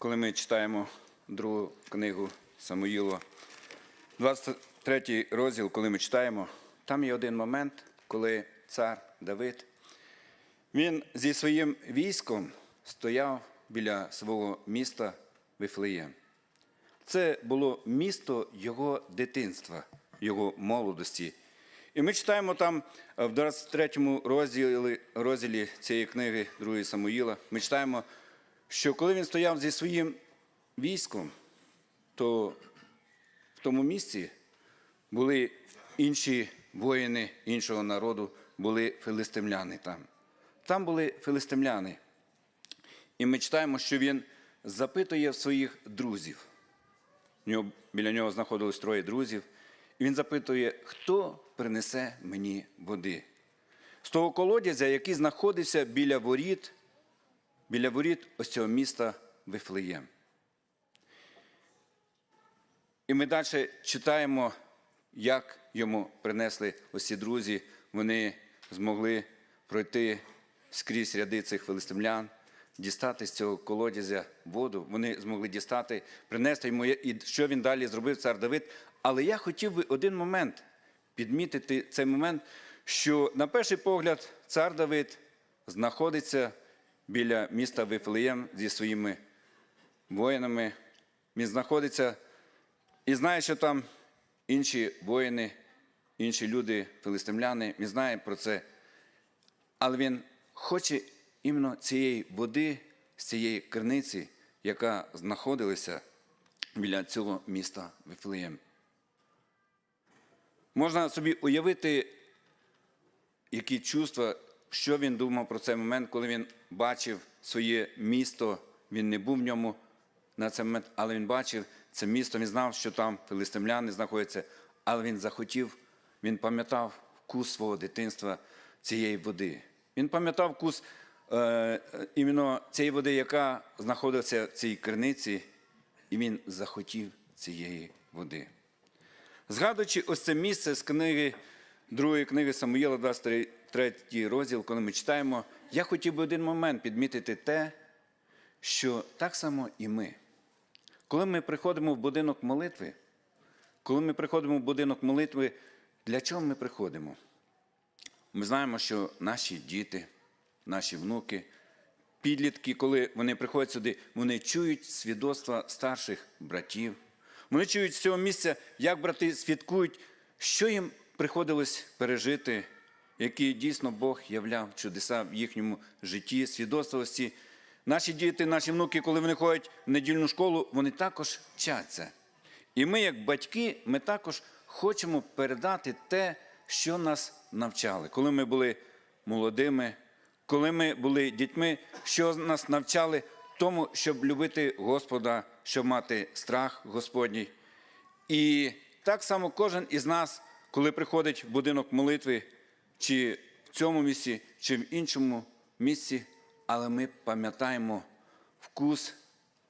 коли ми читаємо другу книгу Самуїла, 23 розділ, коли ми читаємо, там є один момент, коли цар Давид, він зі своїм військом стояв біля свого міста Вифлеєм. Це було місто його дитинства, його молодості. І ми читаємо там в 23 розділі, розділі цієї книги 2 Самуїла, ми читаємо, що коли він стояв зі своїм військом, то в тому місці були інші воїни іншого народу, були филистимляни там. Там були филистимляни. І ми читаємо, що він запитує своїх друзів. Біля нього знаходилось троє друзів. І він запитує, хто принесе мені води. З того колодязя, який знаходився біля воріт, біля воріт ось цього міста Вифлеєм. І ми далі читаємо, як йому принесли ось ці друзі. Вони змогли пройти скрізь ряди цих филистимлян, дістати з цього колодязя воду. Вони змогли дістати, принести йому. І що він далі зробив, цар Давид. Але я хотів би один момент підмітити цей момент, що на перший погляд цар Давид знаходиться біля міста Вифлеєм зі своїми воїнами. Він знаходиться і знає, що там інші воїни, інші люди, филистимляни, він знає про це. Але він хоче іменно цієї води, з цієї криниці, яка знаходилася біля цього міста Вифлеєм. Можна собі уявити, які чувства, що він думав про цей момент, коли він бачив своє місто, він не був в ньому на цей момент, але він бачив це місто, він знав, що там филистимляни знаходяться, але він захотів, він пам'ятав вкус свого дитинства цієї води. Він пам'ятав вкус е, іменно цієї води, яка знаходилася в цій криниці, і він захотів цієї води. Згадуючи ось це місце з книги, другої книги Самуїла, 23 розділ, коли ми читаємо, я хотів би один момент підмітити те, що так само і ми. Коли ми приходимо в будинок молитви, коли ми приходимо в будинок молитви, для чого ми приходимо? Ми знаємо, що наші діти, наші внуки, підлітки, коли вони приходять сюди, вони чують свідоцтва старших братів. Вони чують з цього місця, як брати свідкують, що їм приходилось пережити, які дійсно Бог являв чудеса в їхньому житті, свідоцтвості. Наші діти, наші внуки, коли вони ходять в недільну школу, вони також вчаться. І ми, як батьки, ми також хочемо передати те, що нас навчали. Коли ми були молодими, коли ми були дітьми, що нас навчали тому, щоб любити Господа, щоб мати страх Господній. І так само кожен із нас, коли приходить в будинок молитви, чи в цьому місці, чи в іншому місці, але ми пам'ятаємо вкус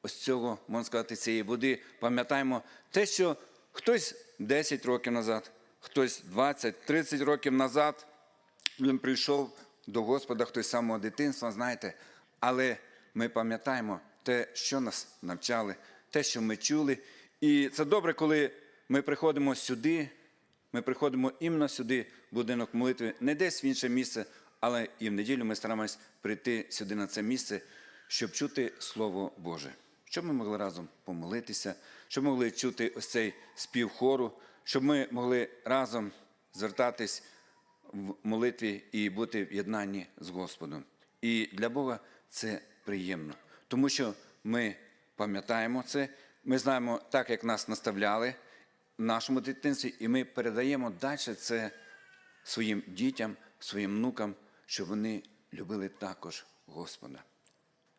ось цього, можна сказати, цієї води, пам'ятаємо те, що хтось 10 років назад, хтось 20-30 років назад він прийшов до Господа, хтось з самого дитинства, знаєте, але ми пам'ятаємо те, що нас навчали, те, що ми чули. І це добре, коли ми приходимо сюди, ми приходимо іменно сюди, в будинок молитви, не десь в інше місце, але і в неділю ми стараємось прийти сюди на це місце, щоб чути Слово Боже. Щоб ми могли разом помолитися, щоб могли чути ось цей спів хору, щоб ми могли разом звертатись в молитві і бути в єднанні з Господом. І для Бога це приємно, тому що ми пам'ятаємо це, ми знаємо так, як нас наставляли нашому дитинстві, і ми передаємо далі це своїм дітям, своїм внукам, щоб вони любили також Господа.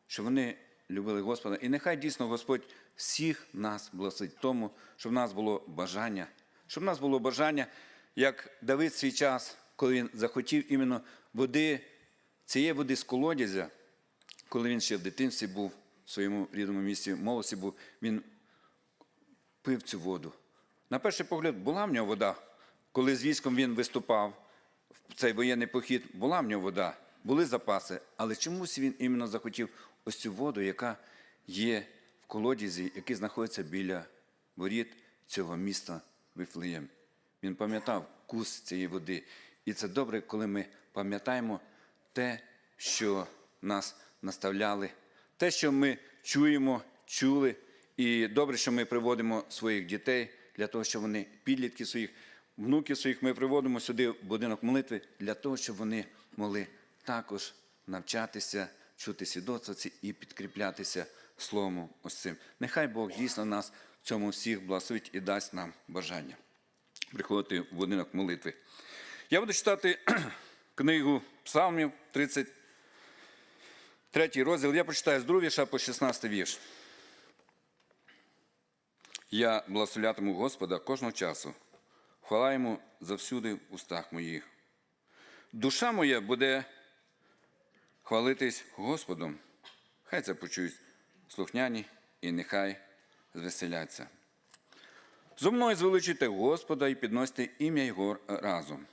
Щоб вони любили Господа. І нехай дійсно Господь всіх нас благословить тому, щоб в нас було бажання, щоб в нас було бажання, як Давид свій час, коли він захотів іменно води, цієї води з колодязя, коли він ще в дитинстві був, в своєму рідному місці, в молодості був, він пив цю воду. На перший погляд, була в нього вода. Коли з військом він виступав в цей воєнний похід, була в нього вода, були запаси, але чомусь він іменно захотів ось цю воду, яка є в колодязі, який знаходиться біля воріт цього міста Вифлеєм. Він пам'ятав вкус цієї води. І це добре, коли ми пам'ятаємо те, що нас наставляли, те, що ми чуємо, чули. І добре, що ми приводимо своїх дітей для того, щоб вони, підлітки своїх, внуків своїх, ми приводимо сюди в будинок молитви для того, щоб вони могли також навчатися, чути свідоцтва і підкріплятися словом ось цим. Нехай Бог дійсно нас в цьому всіх благословить і дасть нам бажання приходити в будинок молитви. Я буду читати книгу Псалмів, 33 розділ. Я прочитаю з другого вірша по 16 вірш. Я благословлятиму Господа кожного часу. Хвала йому завсюди в устах моїх. Душа моя буде хвалитись Господом. Хай це почують слухняні і нехай звеселяться. Зо мною звеличуйте Господа і підносьте ім'я Його разом.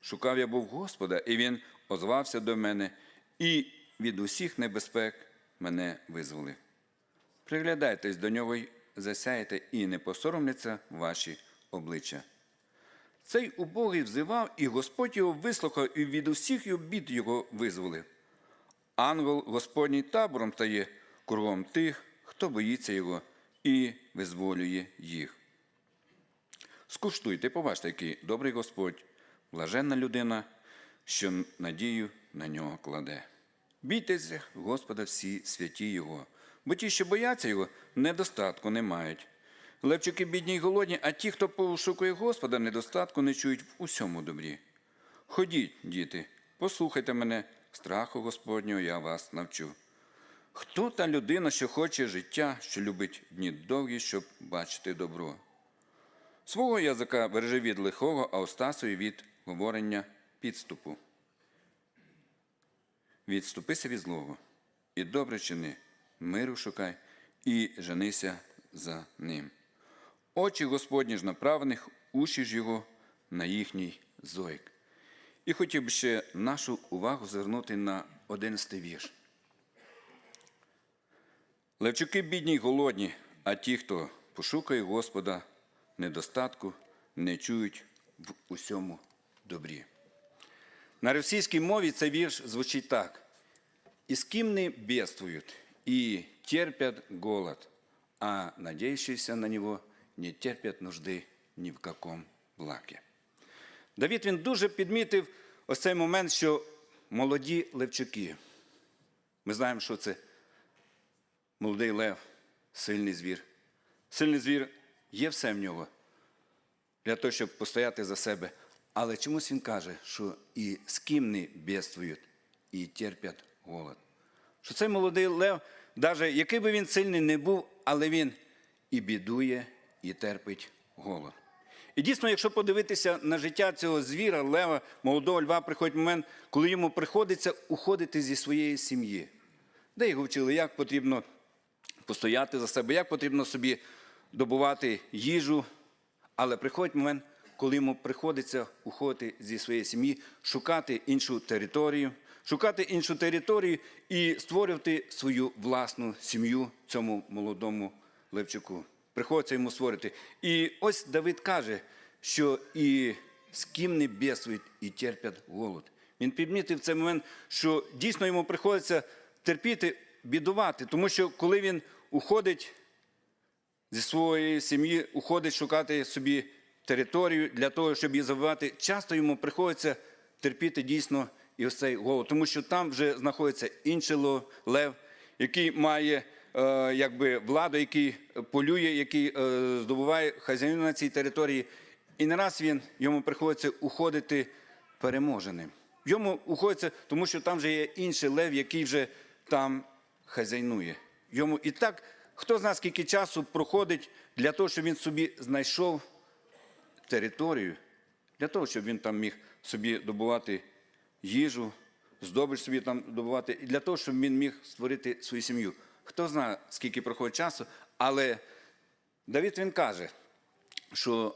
Шукав я був Господа, і Він озвався до мене, і від усіх небезпек мене визволив. Приглядайтесь до нього й засяєте, і не посоромляться ваші обличчя. Цей убогий взивав, і Господь його вислухав, і від усіх його бід його визволив. Ангел Господній табором стає кругом тих, хто боїться його, і визволює їх. Скуштуйте, побачте, який добрий Господь, блаженна людина, що надію на нього кладе. Бійтеся Господа всі святі Його, бо ті, що бояться Його, недостатку не мають. Левчики бідні й голодні, а ті, хто пошукує Господа, недостатку не чують в усьому добрі. Ходіть, діти, послухайте мене, страху Господнього я вас навчу. Хто та людина, що хоче життя, що любить дні довгі, щоб бачити добро? Свого язика бережи від лихого, а Остасові від говорення підступу. Відступися від злого, і добре чини, миру шукай, і женися за ним. Очі Господні ж направлених, уші ж його на їхній зойк. І хотів би ще нашу увагу звернути на одинадцятий вірш. Левчуки бідні й голодні, а ті, хто пошукає Господа, недостатку не чують в усьому добрі. На російській мові цей вірш звучить так. «И с кем не бедствуют, и терпят голод, а надеющиеся на него не терпят нужди ні в каком благе». Давід він дуже підмітив ось цей момент, що молоді левчаки. Ми знаємо, що це молодий лев, сильний звір. Сильний звір є все в нього для того, щоб постояти за себе. Але чомусь він каже, що і з ким не бідствують, і терпять голод. Що цей молодий лев, навіть який би він сильний не був, але він і бідує, і терпить голод. І дійсно, якщо подивитися на життя цього звіра, лева, молодого льва, приходить момент, коли йому приходиться уходити зі своєї сім'ї. Де його вчили, як потрібно постояти за себе, як потрібно собі добувати їжу. Але приходить момент, коли йому приходиться уходити зі своєї сім'ї, шукати іншу територію, шукати іншу територію і створювати свою власну сім'ю цьому молодому Левчуку. Приходиться йому створити. І ось Давид каже, що і з ким не бєсують і терпять голод. Він підмітив цей момент, що дійсно йому приходиться терпіти, бідувати, тому що коли він уходить зі своєї сім'ї уходить шукати собі територію для того, щоб її завивати, часто йому приходиться терпіти дійсно і ось голод, тому що там вже знаходиться інший лев, який має е, якби владу, який полює, який е, здобуває хазяїну на цій території. І не раз він йому приходиться уходити переможеним. Йому уходиться, тому що там вже є інший лев, який вже там хазяйнує. Йому і так, хто знає, скільки часу проходить для того, щоб він собі знайшов територію, для того, щоб він там міг собі добувати їжу, здобич собі там добувати, і для того, щоб він міг створити свою сім'ю. Хто знає, скільки проходить часу, але Давид він каже, що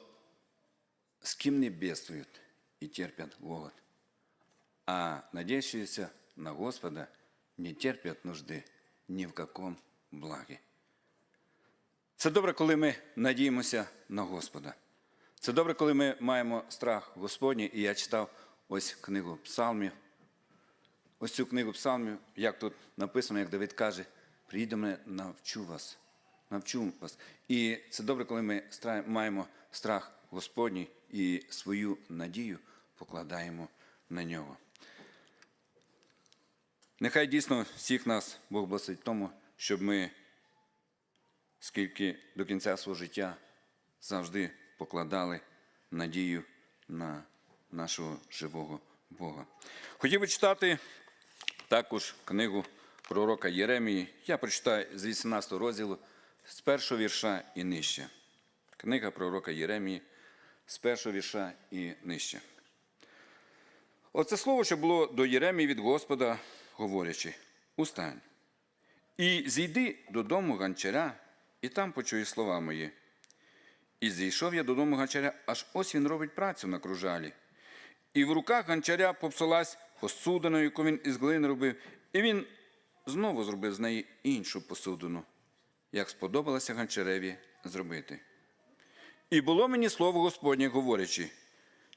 з ким не бедствуют і терпять голод, а надеющиеся на Господа не терпят нужды ни в каком благе. Це добре, коли ми надіємося на Господа. Це добре, коли ми маємо страх Господній, і я читав ось книгу Псалмів. Ось цю книгу Псалмів, як тут написано, як Давид каже, приїду мене, навчу вас, навчу вас. І це добре, коли ми маємо страх Господній і свою надію покладаємо на нього. Нехай дійсно всіх нас Бог благословить тому, щоб ми, скільки до кінця свого життя, завжди покладали надію на нашого живого Бога. Хотів би читати також книгу пророка Єремії. Я прочитаю з 18 розділу, з першого вірша і нижче. Книга пророка Єремії з першого вірша і нижче. Оце слово, що було до Єремії від Господа, говорячи: Устань. І зійди додому ганчаря, і там почує слова мої. І зійшов я додому ганчаря, аж ось він робить працю на кружалі. І в руках ганчаря попсалась посудина, яку він із глини робив, і він знову зробив з неї іншу посудину, як сподобалося ганчареві зробити. І було мені слово Господнє, говорячи,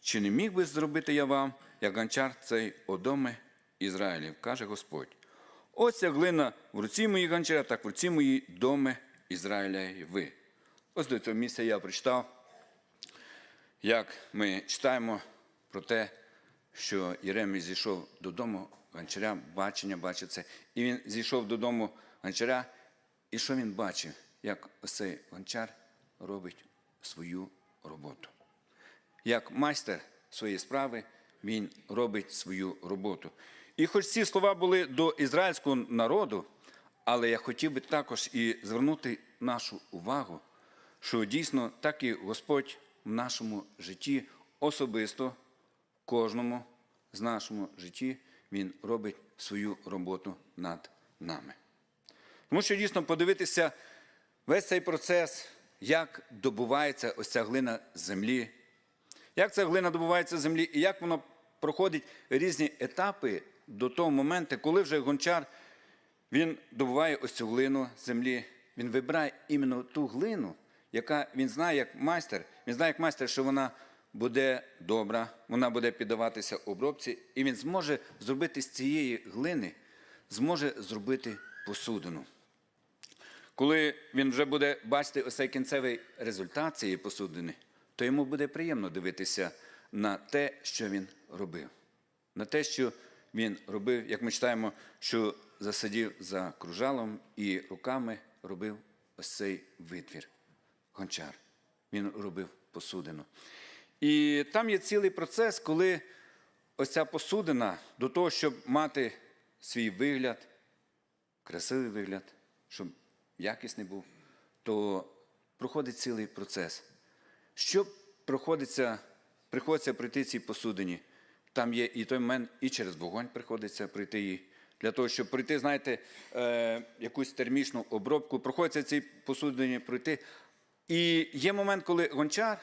чи не міг би зробити я вам, як гончар цей одоме Ізраїлів, каже Господь. Ось ця глина в руці моїй гончаря, так в руці моїй доме Ізраїля і ви. Ось до цього місця я прочитав, як ми читаємо про те, що Єремій зійшов додому гончаря, бачення бачить це. І він зійшов додому гончаря, і що він бачив? Як ось цей гончар робить свою роботу. Як майстер своєї справи, він робить свою роботу. І хоч ці слова були до ізраїльського народу, але я хотів би також і звернути нашу увагу, що дійсно так і Господь в нашому житті особисто, кожному з нашому житті, Він робить свою роботу над нами. Тому що дійсно подивитися весь цей процес, як добувається ось ця глина з землі, як ця глина добувається землі, і як воно проходить різні етапи до того моменту, коли вже гончар він добуває ось цю глину землі, він вибирає іменно ту глину, яка він знає як майстер. Він знає як майстер, що вона буде добра, вона буде піддаватися обробці, і він зможе зробити з цієї глини, зможе зробити посудину. Коли він вже буде бачити ось цей кінцевий результат цієї посудини, то йому буде приємно дивитися на те, що він робив. На те, що він робив, як ми читаємо, що засадів за кружалом і руками робив ось цей витвір, гончар. Він робив посудину. І там є цілий процес, коли ось ця посудина до того, щоб мати свій вигляд, красивий вигляд, щоб якісний був, то проходить цілий процес. Що проходиться, приходиться пройти цій посудині? Там є і той момент, і через вогонь приходиться пройти її. Для того, щоб пройти, знаєте, е, якусь термічну обробку, проходиться цій посудині пройти. І є момент, коли гончар,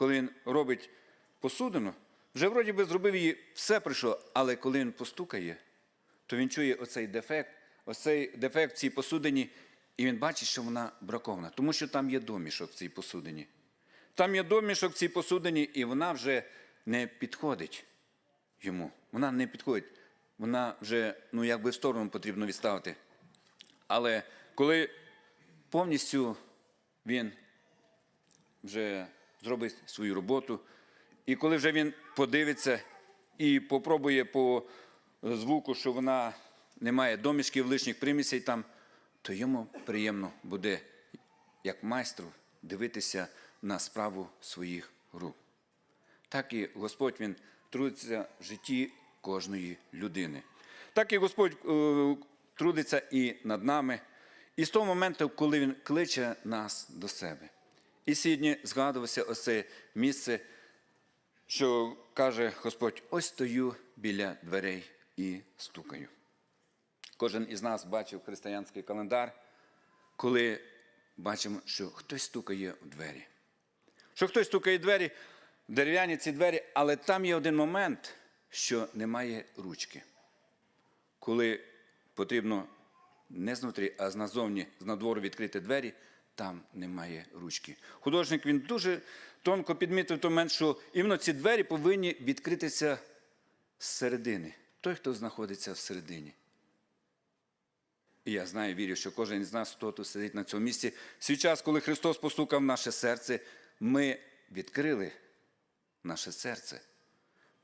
коли він робить посудину, вже вроді би зробив її, все пройшло, але коли він постукає, то він чує оцей дефект, оцей дефект в цій посудині, і він бачить, що вона бракована, тому що там є домішок в цій посудині. Там є домішок в цій посудині, і вона вже не підходить йому. Вона не підходить. Вона вже, ну, якби в сторону потрібно відставити. Але коли повністю він вже зробить свою роботу, і коли вже він подивиться і попробує по звуку, що вона не має домішків, лишніх примісей там, то йому приємно буде, як майстру, дивитися на справу своїх рук. Так і Господь Він трудиться в житті кожної людини. Так і Господь е, трудиться і над нами, і з того моменту, коли Він кличе нас до себе. І сьогодні згадувався ось це місце, що каже Господь: ось стою біля дверей і стукаю. Кожен із нас бачив християнський календар, коли бачимо, що хтось стукає в двері. Що хтось стукає в двері, дерев'яні ці двері, але там є один момент, що немає ручки. Коли потрібно не знутрі, а зназовні, з надвору відкрити двері, там немає ручки. Художник він дуже тонко підмітив той момент, що іменно ці двері повинні відкритися зсередини. Той, хто знаходиться всередині. І я знаю, вірю, що кожен із нас, хто тут сидить на цьому місці, свій час, коли Христос постукав в наше серце, ми відкрили наше серце.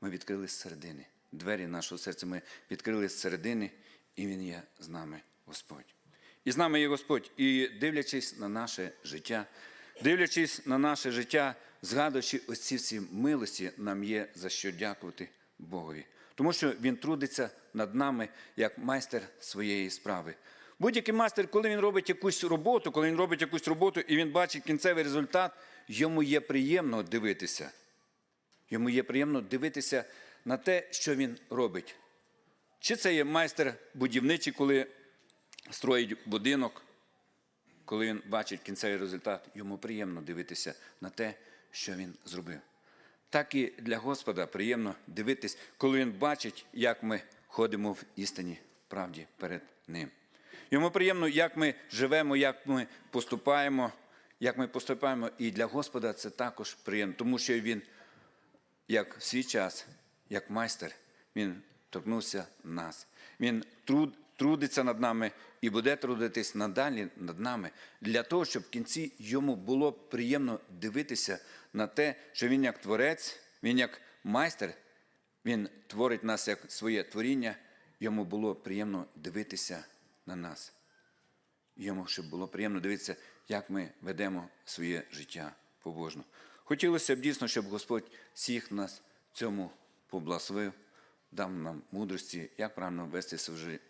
Ми відкрили зсередини. Двері нашого серця ми відкрили зсередини, і Він є з нами, Господь. І з нами є Господь. І дивлячись на наше життя, дивлячись на наше життя, згадуючи ось ці всі милості, нам є за що дякувати Богові. Тому що Він трудиться над нами як майстер своєї справи. Будь-який майстер, коли він робить якусь роботу, коли він робить якусь роботу і він бачить кінцевий результат, йому є приємно дивитися. Йому є приємно дивитися на те, що він робить. Чи це є майстер будівничий, коли строїть будинок, коли він бачить кінцевий результат, йому приємно дивитися на те, що він зробив. Так і для Господа приємно дивитись, коли він бачить, як ми ходимо в істині, правді перед Ним. Йому приємно, як ми живемо, як ми поступаємо, як ми поступаємо. І для Господа це також приємно, тому що він як в свій час, як майстер, він торкнувся нас. Він труд, трудиться над нами і буде трудитись надалі над нами для того, щоб в кінці йому було приємно дивитися на те, що він як творець, він як майстер, він творить нас як своє творіння, йому було приємно дивитися на нас. Йому щоб було приємно дивитися, як ми ведемо своє життя побожно. Хотілося б дійсно, щоб Господь всіх нас цьому поблагословив, дав нам мудрості, як правильно вести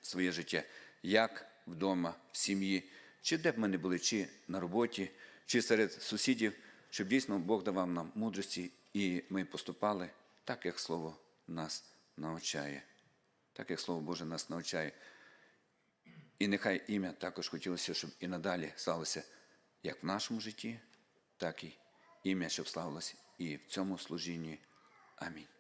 своє- життя, як вдома, в сім'ї, чи де б ми не були, чи на роботі, чи серед сусідів, щоб дійсно Бог давав нам мудрості, і ми поступали так, як Слово нас навчає. Так як Слово Боже нас навчає. І нехай ім'я також хотілося, щоб і надалі сталося як в нашому житті, так і ім'я, щоб славилося і в цьому служінні. Амінь.